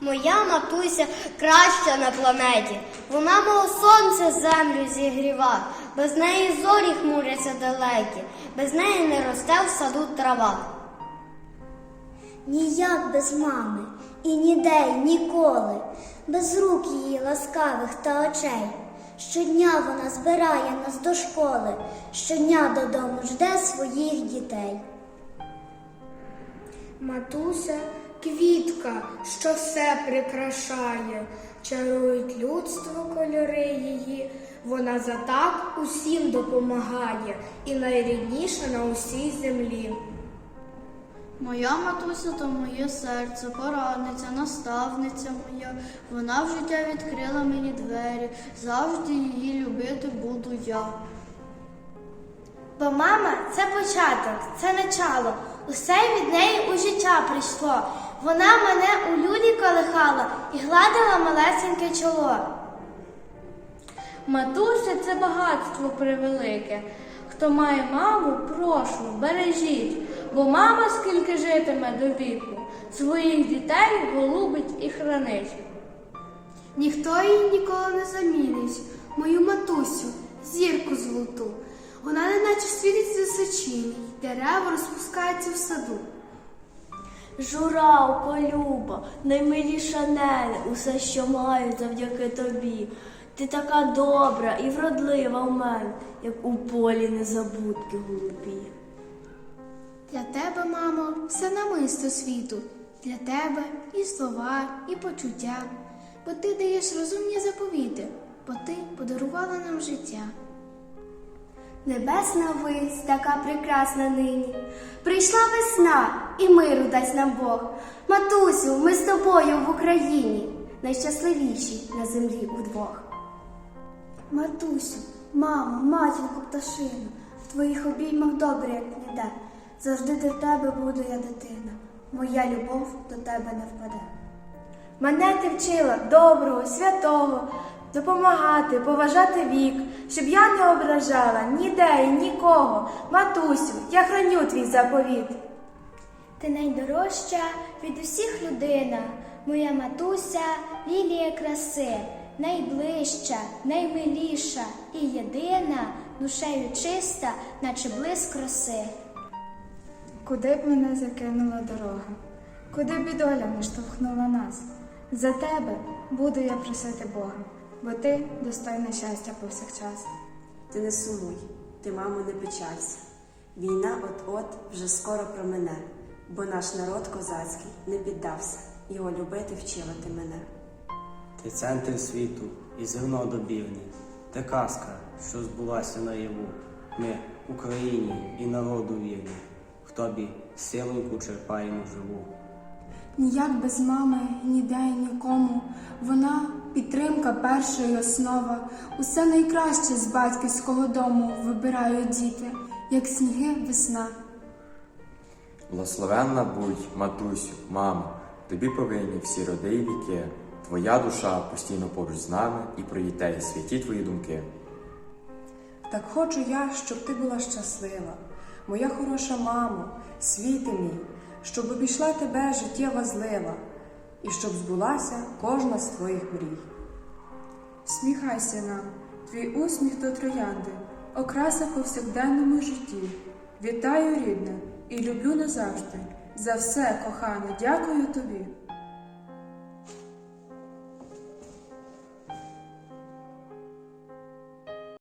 Моя матуся краща на планеті. Вона мов сонце землю зігріва. Без неї зорі хмуряться далекі, без неї не росте в саду трава. Ніяк без мами, і ніде, й ніколи, без рук її ласкавих та очей. Щодня вона збирає нас до школи, щодня додому жде своїх дітей. Матуся квітка, що все прикрашає, чарують людство кольори її. Вона за так усім допомагає і найрідніша на усій землі. Моя матуся то моє серце, порадниця, наставниця моя. Вона в життя відкрила мені двері, завжди її любити буду я. Бо мама це початок, це начало. Усе від неї у життя прийшло. Вона мене у люлі колихала і гладила малесеньке чоло. Матуся це багатство превелике. Хто має маму, прошу, бережіть, бо мама скільки житиме до віку, своїх дітей голубить і хранить. Ніхто її ніколи не замінить, мою матусю, зірку золоту. Вона неначе світить з височині, дерева розпускаються в саду. Журавко, Люба, наймиліша нене, усе, що маю завдяки тобі. Ти така добра і вродлива в мене, як у полі незабудки голубі. Для тебе, мамо, все намисто світу. Для тебе і слова, і почуття. Бо ти даєш розумні заповіти, бо ти подарувала нам життя. Небесна вись, така прекрасна нині. Прийшла весна, і миру дасть нам Бог. Матусю, ми з тобою в Україні, найщасливіші на землі удвох. Матусю, мамо, матінко пташину, в твоїх обіймах добре, як ніде. Завжди до тебе буду я дитина. Моя любов до тебе не впаде. Мене ти вчила доброго, святого, допомагати, поважати вік, щоб я не ображала ніде і нікого. Матусю, я храню твій заповіт. Ти найдорожча від усіх людина, моя матуся, лілія краси, найближча, наймиліша і єдина, душею чиста, наче блиск роси. Куди б мене закинула дорога, куди б і доля не штовхнула нас. За тебе буду я просити Бога, бо ти достойна щастя повсякчас. Ти не сумуй, ти, мамо, не печалься. Війна от-от вже скоро промине, бо наш народ козацький не піддався, його любити вчила ти мене. Ти центр світу і зерно добірне, ти казка, що збулася наяву. Ми Україні і народу вірні, в тобі силоньку черпаємо живу. Ніяк без мами, ніде і нікому. Вона підтримка перша і основа. Усе найкраще з батьківського дому вибирають діти, як сніги весна. Благословенна будь, матусю, мамо, тобі повинні всі роди і віки. Твоя душа постійно поруч з нами і про дітей святі твої думки. Так хочу я, щоб ти була щаслива, моя хороша мамо, світи мій, щоб обійшла тебе життєва злива, і щоб збулася кожна з твоїх мрій. Сміхайся нам, твій усміх до троянди, окраса повсякденному житті. Вітаю, рідне, і люблю назавжди. За все, кохане, дякую тобі.